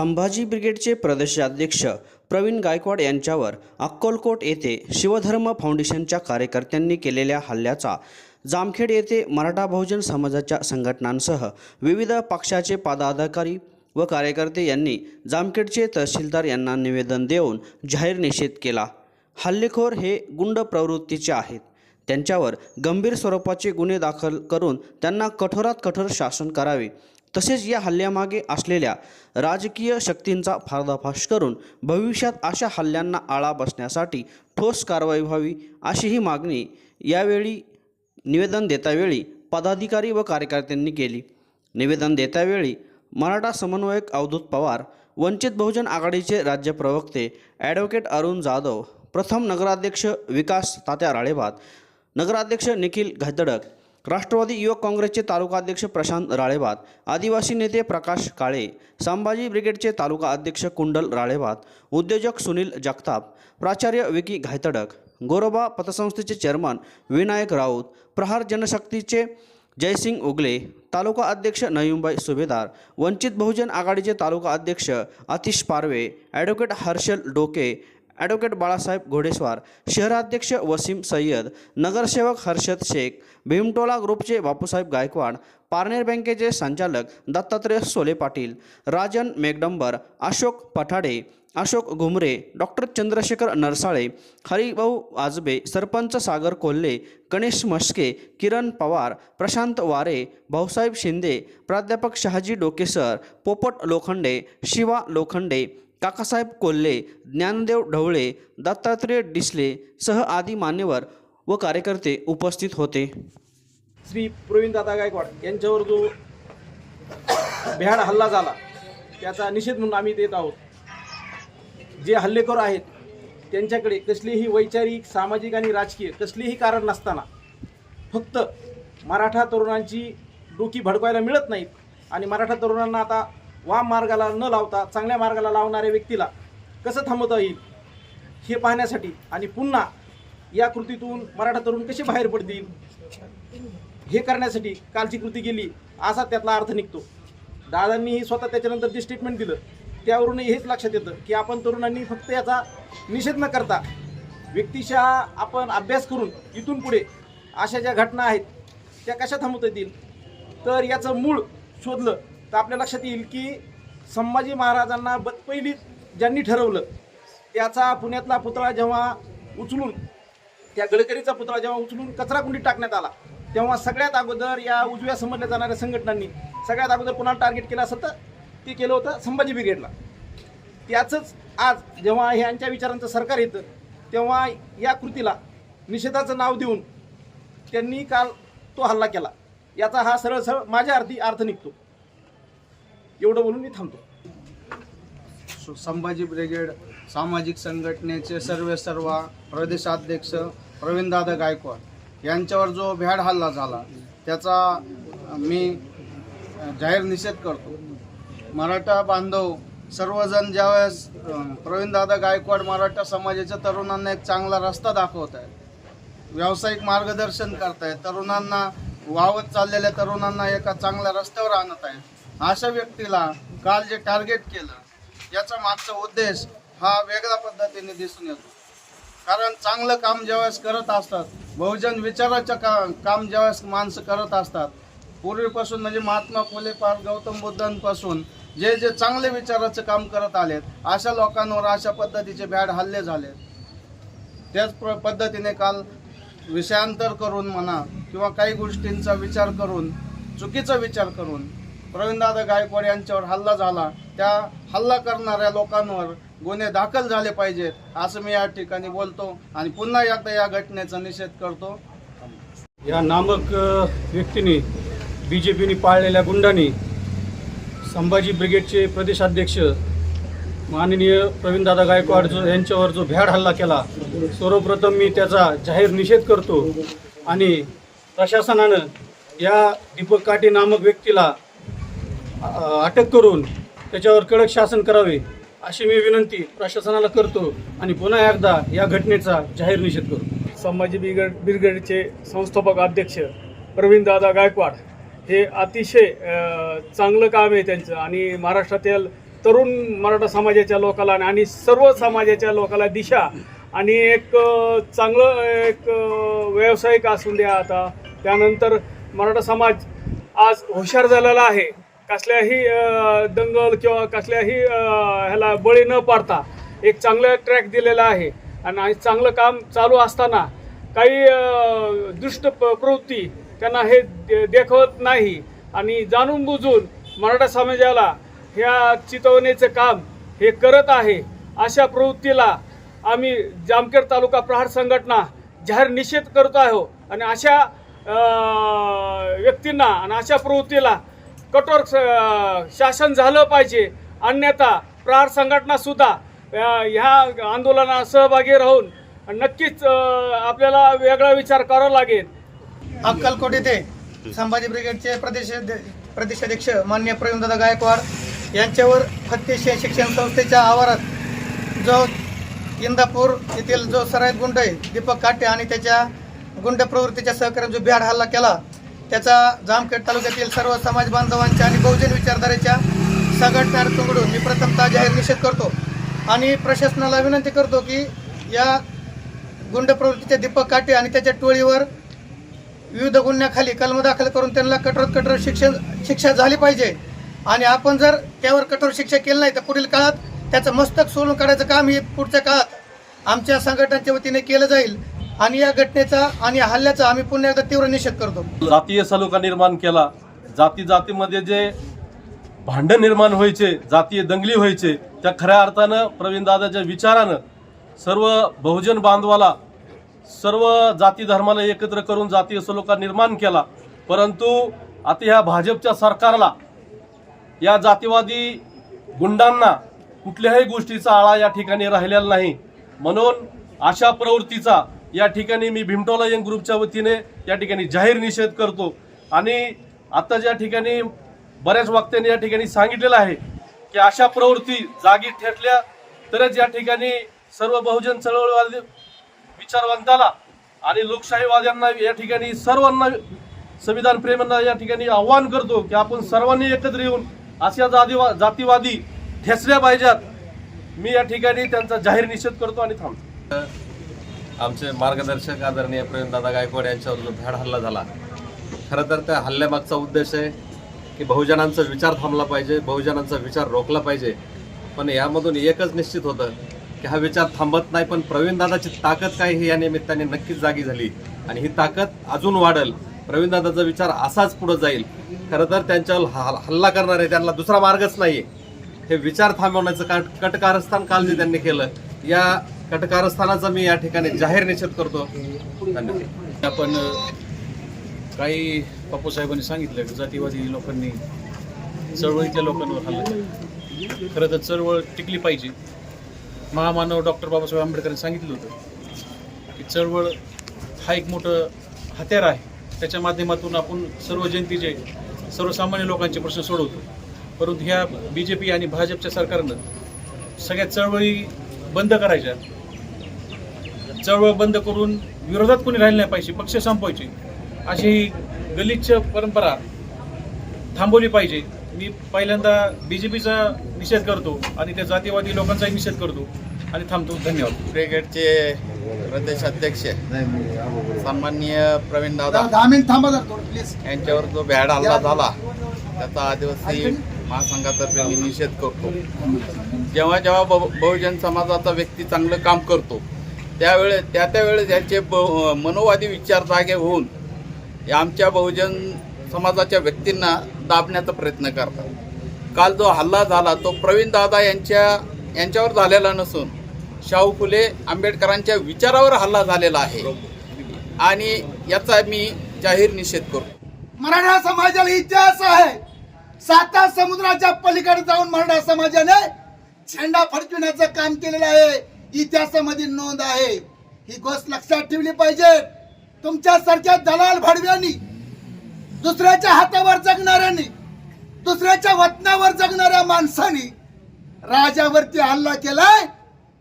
संभाजी ब्रिगेडचे प्रदेशाध्यक्ष प्रवीण गायकवाड यांच्यावर अक्कलकोट येथे शिवधर्म फाउंडेशनच्या कार्यकर्त्यांनी केलेल्या हल्ल्याचा जामखेड येथे मराठा बहुजन समाजाच्या संघटनांसह विविध पक्षाचे पदाधिकारी व कार्यकर्ते यांनी जामखेडचे तहसीलदार यांना निवेदन देऊन जाहीर निषेध केला. हल्लेखोर हे गुंड प्रवृत्तीचे आहेत. त्यांच्यावर गंभीर स्वरूपाचे गुन्हे दाखल करून त्यांना कठोरात कठोर शासन करावे तसेच या हल्ल्यामागे असलेल्या राजकीय शक्तींचा फार्दाफाश करून भविष्यात अशा हल्ल्यांना आळा बसण्यासाठी ठोस कारवाई व्हावी अशी ही मागणी यावेळी निवेदन देतावेळी पदाधिकारी व कार्यकर्त्यांनी केली. निवेदन देतावेळी मराठा समन्वयक अवधूत पवार वंचित बहुजन आघाडीचे राज्य प्रवक्ते ॲडव्होकेट अरुण जाधव प्रथम नगराध्यक्ष विकास तात्या राळेभात नगराध्यक्ष निखिल घातडक राष्ट्रवादी युवक काँग्रेसचे तालुका अध्यक्ष प्रशांत राळेभात आदिवासी नेते प्रकाश काळे संभाजी ब्रिगेडचे तालुका अध्यक्ष कुंडल राळेभात उद्योजक सुनील जगताप प्राचार्य विकी घायतडक गोरोबा पतसंस्थेचे चेअरमन विनायक राऊत प्रहार जनशक्तीचे जयसिंग उगले तालुका अध्यक्ष नयुमबाई सुभेदार वंचित बहुजन आघाडीचे तालुका अध्यक्ष आतिश पारवे ॲडव्होकेट हर्षल डोके ॲडव्होकेट बाळासाहेब घोडेस्वार शहराध्यक्ष वसीम सय्यद नगरसेवक हर्षद शेख भीमटोला ग्रुपचे बापूसाहेब गायकवाड पारनेर बँकेचे संचालक दत्तात्रय सोले पाटील राजन मेघडंबर अशोक पठाडे अशोक घुमरे डॉक्टर चंद्रशेखर नरसाळे हरिभाऊ आजबे सरपंच सागर कोल्हे गणेश मस्के किरण पवार प्रशांत वारे भाऊसाहेब शिंदे प्राध्यापक शहाजी डोकेसर पोपट लोखंडे शिवा लोखंडे काकासाहेब कोल्हे ज्ञानदेव ढवळे दत्तात्रय डिसले सह आदी मान्यवर व कार्यकर्ते उपस्थित होते. श्री प्रवीणदादा गायकवाड यांच्यावर जो भ्याड हल्ला झाला त्याचा निषेध म्हणून आम्ही देत आहोत. जे हल्लेखोर आहेत त्यांच्याकडे कसलीही वैचारिक सामाजिक आणि राजकीय कसलीही कारण नसताना फक्त मराठा तरुणांची डोकी भडकवायला मिळत नाहीत आणि मराठा तरुणांना आता वाम मार्गाला न लावता चांगल्या मार्गाला लावणाऱ्या व्यक्तीला कसं थांबवता येईल हे पाहण्यासाठी आणि पुन्हा या कृतीतून मराठा तरुण कसे बाहेर पडतील हे करण्यासाठी कालची कृती गेली असा त्यातला अर्थ निघतो. दादांनीही स्वतः त्याच्यानंतर जे स्टेटमेंट दिलं त्यावरूनही हेच लक्षात येतं की आपण तरुणांनी फक्त याचा निषेध न करता व्यक्तिशः आपण अभ्यास करून इथून पुढे अशा ज्या घटना आहेत त्या कशा थांबवता येतील तर याचं मूळ शोधलं तर आपल्या लक्षात येईल की संभाजी महाराजांना ब पहिली ज्यांनी ठरवलं त्याचा पुण्यातला पुतळा जेव्हा उचलून त्या गडकरीचा पुतळा जेव्हा उचलून कचराकुंडीत टाकण्यात आला तेव्हा सगळ्यात अगोदर या उजव्या समजल्या जाणाऱ्या संघटनांनी सगळ्यात अगोदर कोणाला टार्गेट केलं असं तर ते केलं होतं संभाजी ब्रिगेडला त्याचंच आज जेव्हा ह्यांच्या विचारांचं सरकार येतं तेव्हा या कृतीला निषेधाचं नाव देऊन त्यांनी काल तो हल्ला केला. याचा हा सरळ सरळ माझ्या अर्थी अर्थ निघतो. एवढं बोलून मी थांबतो. संभाजी ब्रिगेड सामाजिक संघटनेचे सर्वे सर्व प्रदेशाध्यक्ष प्रवीणदादा गायकवाड यांच्यावर जो भ्याड हल्ला झाला त्याचा मी जाहीर निषेध करतो. मराठा बांधव सर्वजण ज्यावेळेस प्रवीणदादा गायकवाड मराठा समाजाच्या तरुणांना एक चांगला रस्ता दाखवत आहेत व्यावसायिक मार्गदर्शन करत आहेत तरुणांना वावत चाललेल्या तरुणांना एका चांगल्या रस्त्यावर आणत आहेत अशा व्यक्तीला काल जे टार्गेट केलं याचा मागचा उद्देश हा वेगळ्या पद्धतीने दिसून येतो. कारण चांगलं काम ज्यावेळेस करत असतात बहुजन विचाराचं का काम ज्यावेळेस माणसं करत असतात पूर्वीपासून म्हणजे महात्मा फुले पार गौतम बुद्धांपासून जे जे चांगले विचाराचं काम करत आलेत अशा लोकांवर अशा पद्धतीचे भ्याड हल्ले झालेत. त्याच प्र पद्धतीने काल विषयांतर करून म्हणा किंवा काही गोष्टींचा विचार करून चुकीचा विचार करून प्रवीणदादा गायकवाड यांच्यावर हल्ला झाला. त्या हल्ला करणाऱ्या लोकांवर गुन्हे दाखल झाले पाहिजेत असं मी या ठिकाणी बोलतो आणि पुन्हा एकदा या घटनेचा निषेध करतो. या नामक व्यक्तीने बी जे पीने पाळलेल्या गुंडांनी संभाजी ब्रिगेडचे प्रदेशाध्यक्ष माननीय प्रवीणदादा गायकवाड जो यांच्यावर जो भ्याड हल्ला केला सर्वप्रथम मी त्याचा जाहीर निषेध करतो. आणि प्रशासनानं या दीपक काटे नामक व्यक्तीला अटक करून त्याच्यावर कडक शासन करावे अशी मी विनंती प्रशासनाला करतो आणि पुन्हा एकदा या घटनेचा जाहीर निषेध करतो संभाजी बिगड ब्रिगेडचे संस्थापक अध्यक्ष प्रवीणदादा गायकवाड हे अतिशय चांगलं काम आहे त्यांचं आणि महाराष्ट्रातील तरुण मराठा समाजाच्या लोकाला आणि सर्व समाजाच्या लोकाला दिशा आणि एक चांगलं एक व्यावसायिक असून द्या आता. त्यानंतर मराठा समाज आज हुशार झालेला आहे. कसल्याही दंगल किंवा कसल्याही ह्याला बळी न पाडता एक चांगलं ट्रॅक दिलेला आहे. आणि आणि चांगलं काम चालू असताना काही दुष्ट प- प्रवृत्ती त्यांना हे देखवत नाही. आणि जाणून बुजून मराठा समाजाला ह्या चितवण्याचं काम हे करत आहे. अशा प्रवृत्तीला आम्ही जामखेड तालुका प्रहार संघटना जाहीर निषेध करत आहो. आणि अशा व्यक्तींना आणि अशा प्रवृत्तीला कठोर शासन झालं पाहिजे. अन्यथा प्रहार संघटनासुद्धा ह्या आंदोलनात सहभागी राहून नक्कीच आपल्याला वेगळा विचार करावा लागेल. अक्कलकोट येथे संभाजी ब्रिगेडचे प्रदेश प्रदेशाध्यक्ष मान्य प्रवीणदादा गायकवाड यांच्यावर फत्तेशे शिक्षण संस्थेच्या आवारात जो इंदापूर येथील जो सराईत गुंड आहे दीपक काटे आणि त्याच्या गुंड प्रवृत्तीच्या सहकार्याने जो बिहाड हल्ला केला त्याचा जामखेड तालुक्यातील सर्व समाज बांधवांच्या आणि बहुजन विचारधारेच्या संघटनांकडून मी प्रथमतः जाहीर निषेध करतो आणि प्रशासनाला विनंती करतो की या गुंड प्रवृत्तीचे दीपक काटे आणि त्याच्या टोळीवर विविध गुन्ह्याखाली कलम दाखल करून त्यांना कठोर कठोर शिक्षण शिक्षा झाली पाहिजे. आणि आपण जर त्यावर कठोर शिक्षा केली नाही तर पुढील काळात त्याचं मस्तक सोलून काढायचं काम हे पुढच्या काळात आमच्या संघटनांच्या वतीने केलं जाईल. आणि या घटनेचा आणि हल्ल्याचा आम्ही पुन्हा एकदा तीव्र निषेध करतो. जातीय सलोखा निर्माण केला. जाती जातीमध्ये जे भांडण निर्माण व्हायचे जातीय दंगली व्हायचे त्या खऱ्या अर्थानं प्रवीण दादाच्या विचारानं सर्व बहुजन बांधवाला सर्व जाती धर्माला एकत्र करून जातीय सलोखा निर्माण केला. परंतु आता ह्या भाजपच्या सरकारला या जातीवादी गुंडांना कुठल्याही गोष्टीचा आळा या ठिकाणी राहिलेला नाही. म्हणून अशा प्रवृत्तीचा या ठिकाणी मी भीमटोला यंग ग्रुपच्या वतीने या ठिकाणी जाहीर निषेध करतो. आणि आता ज्या ठिकाणी बऱ्याच वक्त्यांनी या ठिकाणी सांगितलेलं आहे की अशा प्रवृत्ती जागी ठेटल्या तरच या ठिकाणी सर्व बहुजन चळवळीवादी विचारवंताला आणि लोकशाहीवाद्यांना या ठिकाणी सर्वांना संविधान प्रेमांना या ठिकाणी आव्हान करतो की आपण सर्वांनी एकत्र येऊन अशा जातीवा जातीवादी ठेचल्या पाहिजेत. मी या ठिकाणी त्यांचा जाहीर निषेध करतो आणि थांबतो. आमचे मार्गदर्शक आदरणीय प्रवीणदादा गायकवाड यांच्यावर जो भ्याड हल्ला झाला खरं तर त्या हल्ल्यामागचा उद्देश आहे की बहुजनांचा विचार थांबला पाहिजे बहुजनांचा विचार रोखला पाहिजे. पण यामधून एकच निश्चित होतं की हा विचार थांबत नाही पण प्रवीणदादाची ताकद काय ही या निमित्ताने नक्कीच जागी झाली. आणि ही ताकद अजून वाढल. प्रवीणदादाचा विचार असाच पुढं जाईल. खरं तर त्यांच्यावर हल्ला करणारे त्यांना दुसरा मार्गच नाही हे विचार थांबवण्याचं का कटकारस्थान काल जे त्यांनी केलं या कटकारस्थानाचा मी या ठिकाणी जाहीर निषेध करतो. धन्यवाद. आपण काही बापूसाहेबांनी सांगितलं की जातीवादी लोकांनी चळवळीतल्या लोकांवर हल्ला केला. खरं तर चळवळ टिकली पाहिजे. महामानव डॉक्टर बाबासाहेब आंबेडकरांनी सांगितलं होतं की चळवळ हा एक मोठं हत्यार आहे. त्याच्या माध्यमातून आपण सर्व जनतेचे सर्वसामान्य लोकांचे प्रश्न सोडवतो. परंतु ह्या बी जे पी आणि भाजपच्या सरकारनं सगळ्या चळवळी बंद करायच्या. चळवळ बंद करून विरोधात कोणी राहिले नाही पाहिजे पक्ष संपवायचे. अशी ही गलिच्छ परंपरा थांबवली पाहिजे. मी पहिल्यांदा बी जे पीचा निषेध करतो आणि त्या जातीवादी लोकांचाही निषेध करतो आणि थांबतो. धन्यवाद. ब्रिगेडचे प्रदेशाध्यक्ष सन्माननीय प्रवीण दादा यांच्यावर जो भ्याड हल्ला झाला त्याचा आदिवासी महासंघातर्फे मी निषेध करतो. जेव्हा जेव्हा बहु- बहुजन समाजाचा व्यक्ती चांगलं काम करतो त्यावेळेस त्या त्यावेळेस त्यांचे ब- मनोवादी विचार जागे होऊन या आमच्या बहुजन समाजाच्या व्यक्तींना दाबण्याचा प्रयत्न करतात. काल जो हल्ला झाला तो प्रवीण दादा यांच्या यांच्यावर झालेला नसून शाहू फुले आंबेडकरांच्या विचारावर हल्ला झालेला आहे. आणि याचा मी जाहीर निषेध करतो. मराठा समाजाला इतिहास आहे. साता समुद्राच्या पलीकडे जाऊन मराठा समाजाने झेंडा फडकविण्याचं काम केलेलं आहे. इतिहासामध्ये नोंद आहे. ही गोष्ट लक्षात ठेवली पाहिजे. तुमच्यासारख्या दलाल भडव्यांनी दुसऱ्याच्या हातावर जगणाऱ्यांनी दुसऱ्याच्या वतनावर जगणाऱ्या माणसांनी राजावरती हल्ला केलाय.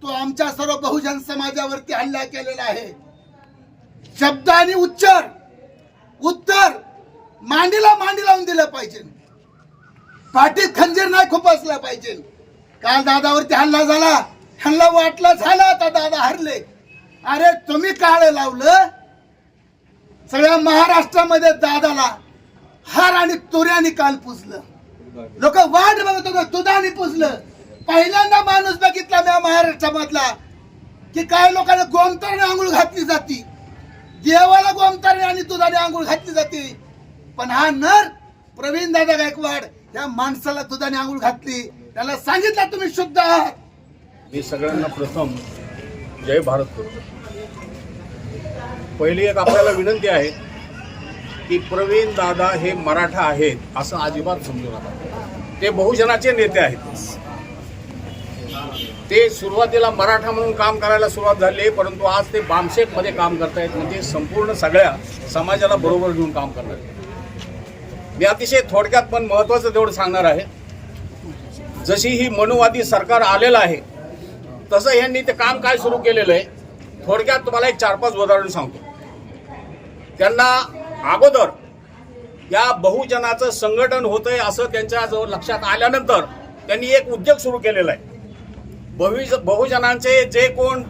तो आमच्या सर्व बहुजन समाजावरती हल्ला केलेला आहे. शब्द आणि उच्चार उत्तर मांडीला मांडी लावून दिलं पाहिजे. पाठीत खंजीर नाही खुपसला पाहिजे. काल दादावरती हल्ला झाला. ह्यांना वाटलं झालं आता दादा हरले. अरे तुम्ही काळ लावलं? सगळ्या महाराष्ट्रामध्ये दादाला हार आणि तुऱ्याने काल पुजलं लोक वाट बघत होते तुदाने पुजलं पहिल्यांदा माणूस बघितला मी महाराष्ट्रामधला की काय लोकांना गोमताने आंघोळ घातली जाती. देवाला गोमताने आणि तुदाने आंघोळ घातली जाते. पण हा नर प्रवीण दादा गायकवाड या माणसाला दुधाने आंघोळ घातली. त्याला सांगितलं तुम्ही शुद्ध आहात. मी सगळ्यांना प्रथम जय भारत करतो पहिली एक आपल्याला विनंती आहे की प्रवीण दादा हे मराठा आहेत असं अजिबात समजू नका. ते बहुजनाचे नेते आहेत. ते सुरुवातीला मराठा म्हणून काम करायला सुरुवात झाली आहे, परंतु आज ते बामशेपमध्ये काम करतायत. म्हणजे संपूर्ण सगळ्या समाजाला बरोबर घेऊन काम करणार मी अतिशय थोडक्यात पण महत्त्वाचं तेवढं सांगणार आहे. जशी ही मनुवादी सरकार आलेलं आहे तसं यांनी ते काम काय सुरू केलेलं आहे थोडक्यात तुम्हाला एक चार पाच उदाहरण सांगतो. त्यांना अगोदर या बहुजनाचं संघटन होतंय असं त्यांच्या जवळ लक्षात आल्यानंतर त्यांनी एक उद्योग सुरू केलेला आहे. बहुज बहुजनांचे जे कोण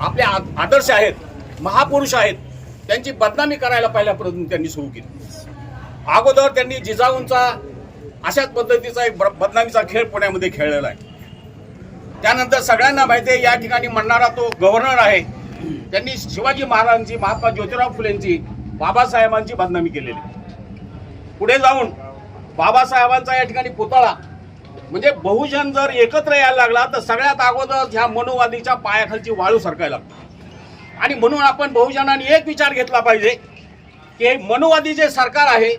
आपले आदर्श आहेत महापुरुष आहेत त्यांची बदनामी करायला पहिल्यापासून त्यांनी सुरू केली. अगोदर त्यांनी जिजाऊंचा अशाच पद्धतीचा एक बदनामीचा खेळ पुण्यामध्ये खेळलेला आहे. त्यानंतर सगळ्यांना माहिती आहे या ठिकाणी म्हणणारा तो गव्हर्नर आहे. त्यांनी शिवाजी महाराजांची महात्मा ज्योतिराव फुलेंची बाबासाहेबांची बदनामी केलेली. पुढे जाऊन बाबासाहेबांचा या ठिकाणी पुतळा. म्हणजे बहुजन जर एकत्र यायला लागला तर सगळ्यात अगोदर ह्या मनोवादीच्या पायाखालची वाळू सरकायला लागते. आणि म्हणून आपण बहुजनांनी एक विचार घेतला पाहिजे की मनोवादी जे सरकार आहे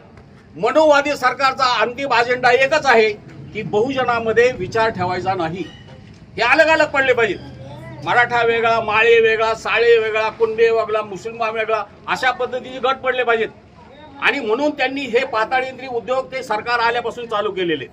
मनोवादी सरकारचा अंतिम अजेंडा एकच आहे की बहुजनामध्ये विचार ठेवायचा नाही. हे अलग अलग पडले पाहिजेत. मराठा वेगळा माळे वेगळा साळे वेगळा कुंडे वेगळा मुस्लिम वेगळा अशा पद्धतीचे गट पडले पाहिजेत. आणि म्हणून त्यांनी हे पाताळींद्री उद्योग ते सरकार आल्यापासून चालू केलेले.